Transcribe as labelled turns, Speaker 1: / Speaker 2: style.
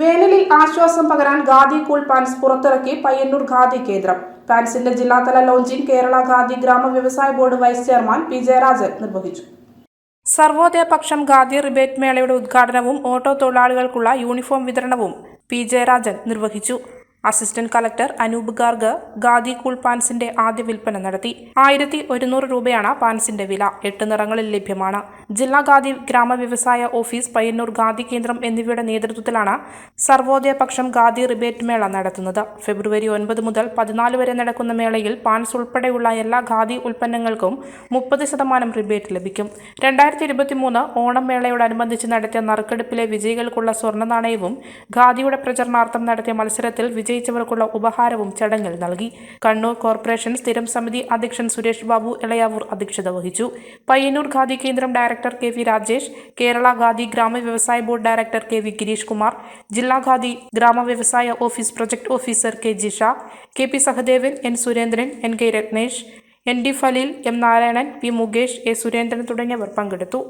Speaker 1: വേനലിൽ ആശ്വാസം പകരാൻ ഖാദി കൂൾ പാൻസ് പുറത്തിറക്കി പയ്യന്നൂർ ഖാദി കേന്ദ്രം. പാൻസിന്റെ ജില്ലാതല ലോഞ്ചിംഗ് കേരള ഖാദി ഗ്രാമ വ്യവസായ board vice chairman P Jayarajan നിർവഹിച്ചു. സർവോദയ പക്ഷം ഖാദി റിബേറ്റ് മേളയുടെ ഉദ്ഘാടനവും ഓട്ടോ തൊഴിലാളികൾക്കുള്ള യൂണിഫോം വിതരണവും പി ജയരാജൻ നിർവഹിച്ചു. Assistant collector Anoop Garg khadi cool പാൻസിന്റെ ആദ്യ വിൽപ്പന നടത്തി. ആയിരത്തി ഒരുന്നൂറ് രൂപയാണ് പാൻസിന്റെ വില. എട്ട് നിറങ്ങളിൽ ലഭ്യമാണ്. ജില്ലാ ഖാദി ഗ്രാമ വ്യവസായ ഓഫീസ് പയ്യന്നൂർ ഖാദി കേന്ദ്രം എന്നിവയുടെ നേതൃത്വത്തിലാണ് സർവോദയ പക്ഷം ഖാദി റിബേറ്റ് മേള നടത്തുന്നത്. ഫെബ്രുവരി ഒൻപത് മുതൽ പതിനാല് വരെ നടക്കുന്ന മേളയിൽ പാൻസ് ഉൾപ്പെടെയുള്ള എല്ലാ ഖാദി ഉൽപ്പന്നങ്ങൾക്കും മുപ്പത് ശതമാനം റിബേറ്റ് ലഭിക്കും. രണ്ടായിരത്തി ഇരുപത്തിമൂന്ന് ഓണം മേളയോടനുബന്ധിച്ച് നടത്തിയ നറുക്കെടുപ്പിലെ വിജയികൾക്കുള്ള സ്വർണ നാണയവും ഖാദിയുടെ പ്രചരണാർത്ഥം നടത്തിയ മത്സരത്തിൽ വിജയിച്ചവർക്കുള്ള ഉപഹാരവും ചടങ്ങിൽ നൽകി. കണ്ണൂർ കോർപ്പറേഷൻ സ്ഥിരം സമിതി അധ്യക്ഷൻ സുരേഷ് ബാബു ഇളയാവൂർ അധ്യക്ഷത വഹിച്ചു. പയ്യന്നൂർ ഖാദി കേന്ദ്രം director K V Rajesh Kerala khadi ഗ്രാമ വ്യവസായ board director K V Girish Kumar ജില്ലാ ഖാദി ഗ്രാമ വ്യവസായ office project officer K Jisha K P Sahadevan N Surendran N K Ratnesh N D Faleel M Narayanan P Mukesh A Surendran തുടങ്ങിയവർ പങ്കെടുത്തു.